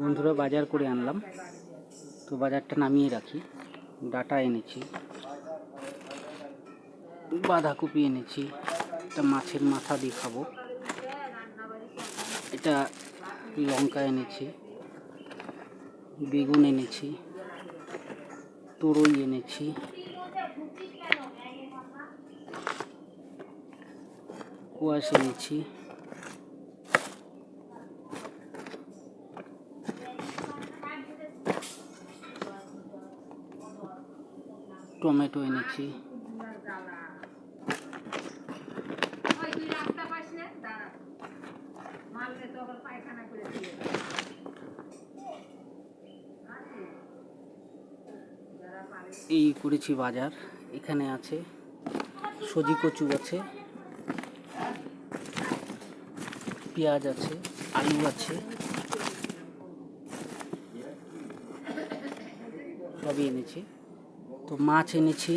বন্ধুরা বাজার করে আনলাম। তো বাজারটা নামিয়ে রাখি। ডাটা এনেছি। বাঁধাকপি এনেছি। একটা মাছের মাথা দিয়ে খাব এটা লঙ্কা এনেছি। বেগুন এনেছি। তরই এনেছি। কুয়াশ এনেছি টমেটো এনেছি ওই তুই রাস্তা পাস না দাঁড়া মারলে তো আবার পায়খানা করে দিয়ে দেবে। আছে? যারা এনেছি। এই করেছি বাজার, এখানে আছে সজি কচু আছে, পেঁয়াজ আছে, আলু আছে, সবই এনেছি। তো মাছ এনেছি,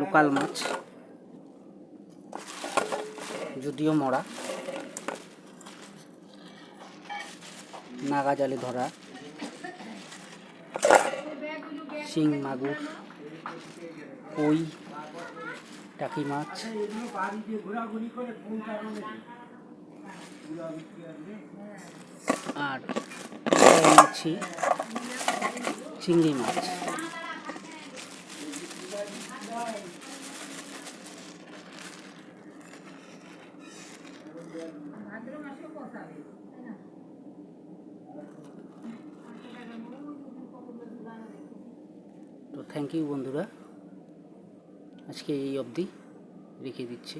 লোকাল মাছ, যদিও মরা। নাগা জালে ধরা, শিং, মাগুর, কই, টাকি মাছ। আর এনেছি চিংড়ি মাছ। ভাদ্র তো থ্যাংক ইউ বন্ধুরা। আজকে এই অবধি রেখে দিচ্ছি।